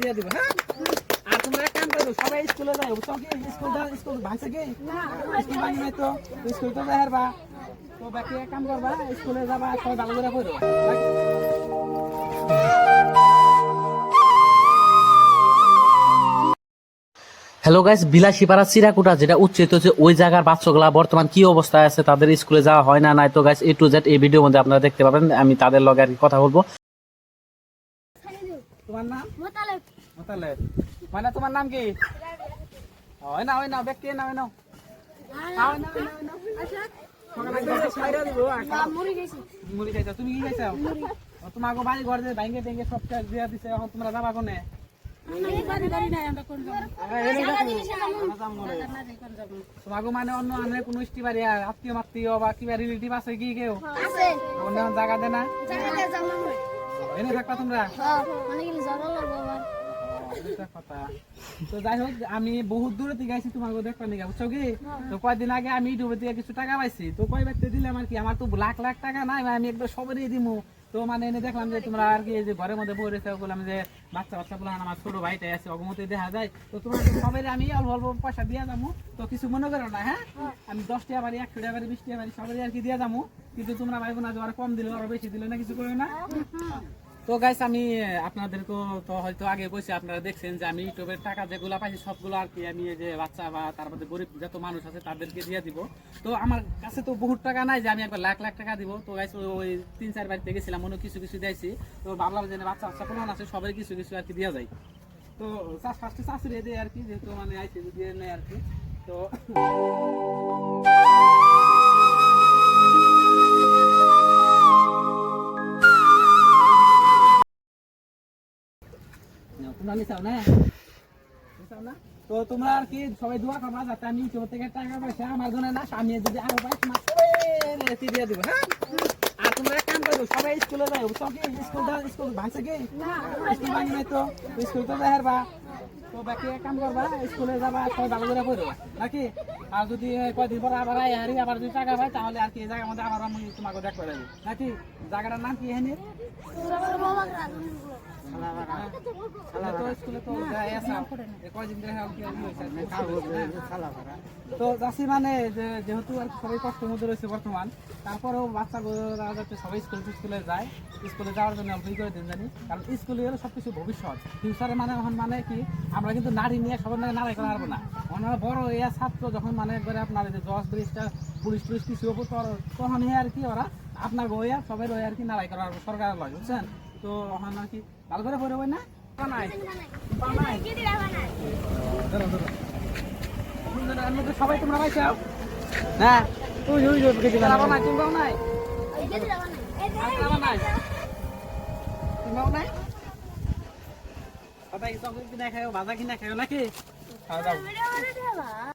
দিয়ে দিব হ্যাঁ? আর তোমরা এক কাম করো সবাই স্কুলে বুঝছ কি? স্কুল স্কুল কি? স্কুল ভাঙি নাই তো। তো স্কুল তো যাই হারবা তো বাকি এক কাম করবা স্কুলে যাবা সবাই ভালো করে পড়ো। হ্যালো গাইস বিলাসীপাড়া চিরাকুটা যেটা উচ্চিত হচ্ছে ওই জায়গার বাচ্চাগুলা বর্তমান কি অবস্থায় আছে তাদের স্কুলে যাওয়া হয় না নাই তো গাইস এ টু জেড এই ভিডিওর মধ্যে আপনারা দেখতে পাবেন আমি তাদের লগে আর কি কথা বলব। তোমার নাম? মোতালেব মানে তোমার নাম কি ওই না ওই না ব্যক্তি না ওই না আচ্ছা মুড়ি খাইছো তুমি কি খাইছো তোমাকে বাড়ি ঘর যে ভাঙ্গে টেঙ্গে সব কাজ দিয়া দিছে এখন তোমরা যাবা কোনে তোমাকে মানে অন্য আনে কোনো ইষ্টি বাড়ি আর আত্মীয় মাত্মীয় বা কিবা রিলেটিভ আছে কি কেউ অন্য জায়গা দে না এনে থাকবা তোমরা তো যাই হোক আমি বহুত দূরে থেকে আইছি তোমাকে দেখবা নিকা বুঝছ কি? তো কয়দিন আগে আমি ইউটিউবে থেকে কিছু টাকা পাইছি। তো কয় ব্যক্তি দিলাম আর কি আমার তো লাখ লাখ টাকা নাই ভাই, আমি একবার সবারই দিমু। তো মানে এনে দেখলাম যে তোমরা আর কি যে ঘরের মধ্যে বসে রেখে বললাম যে বাচ্চা বাচ্চা বললাম আমার ছোট ভাইটাই আছে অগমতে দেখা যায়। তো তোমরা সবাই আমি অল্প অল্প পয়সা দিয়ে যাব তো কিছু মনে করো না হ্যাঁ? আমি দশ টাকা বাড়ি একশো টাকা বাড়ি বিশ টাকা বাড়ি সবারই আর কি দিয়ে যাব কিন্তু তোমরা ভাইবো না যে কম দিলে ওরা বেশি দিলে না কিছু করবে না? তো গাইস আমি আপনাদেরকে তো হয়তো আগে কইছি, আপনারা দেখছেন যে আমি ইউটিউবের টাকা যেগুলো পাইছি সবগুলো আর কি আমি যে বাচ্চা বা তার মধ্যে গরিব যত মানুষ আছে তাদেরকে দিয়ে দিব। তো আমার কাছে তো বহুত টাকা নাই যে আমি একবার লাখ লাখ টাকা দিব। তো গাইস ওই তিন চার বাড়িতে গেছিলাম মনে কিছু কিছু দিয়েছি। তো ভাবলাম যে বাচ্চা বাচ্চা কোনো আছে, সবাই কিছু কিছু আর কি দেওয়া যায়। তো ফার্স্টে শাশুড়ি দেয় আর কি, যেহেতু মানে আইসি দিয়ে নেয় আর কি। তো তো তোমরা আর কি, সবাই দোয়া করবা আমি টাকা পয়সা আমার জন্য না আমি যদি আরও পাই হ্যাঁ? কাম করো, সবাই স্কুলে যাও, বুঝছ কি? স্কুল স্কুল ভাঙছে কি? স্কুল ভাঙি নাই তো, স্কুল তো যাই কাম করবা, স্কুলে যাবা, সবাই ভালো নাকি? আর যদি কয়দিন পর আবার হারি আবার যদি টাকা পাই তাহলে আর কি জায়গার মধ্যে আবার আমি তোমাকে পারব নাকি? জায়গাটার নাম কি এখানে? তো যাচ্ছি মানে যেহেতু আর সবাই কষ্টের মধ্যে রয়েছে বর্তমান তারপরেও বাচ্চাগুলোরা যাতে সবাই স্কুল স্কুলে যায় স্কুলে যাওয়ার জন্য অল্পই করে দিন জানি কারণ স্কুলে হলো সব কিছু ভবিষ্যৎ ফিউচারে মানে এখন মানে কি আমরা কিন্তু নারী নিয়ে সবার নাকি নারাই করা না ওনারা বড় এয়া ছাত্র যখন মানে একবারে আপনার দশ ব্রিজটা পুলিশ টুলিশ কিছু হব তখন আর কি ওরা আপনার গইয়া সবাই রয়ে আর কি নারাই করা পারব সরকার লয় বুঝছেন তো ওখানে কি ভালো করে পড়ে না? পা নাই পা নাই ধরো, ধরো। সুন্দর, সবাই তোমরা পাইছো হ্যাঁ তুই তুই তুই তোমরাও নাই? তোমরাও নাই? তোমরাও নাই তোমরাও নাই সবাই চকলেট ভাজা কিনে খাও নাকি? খাওয়া দাও।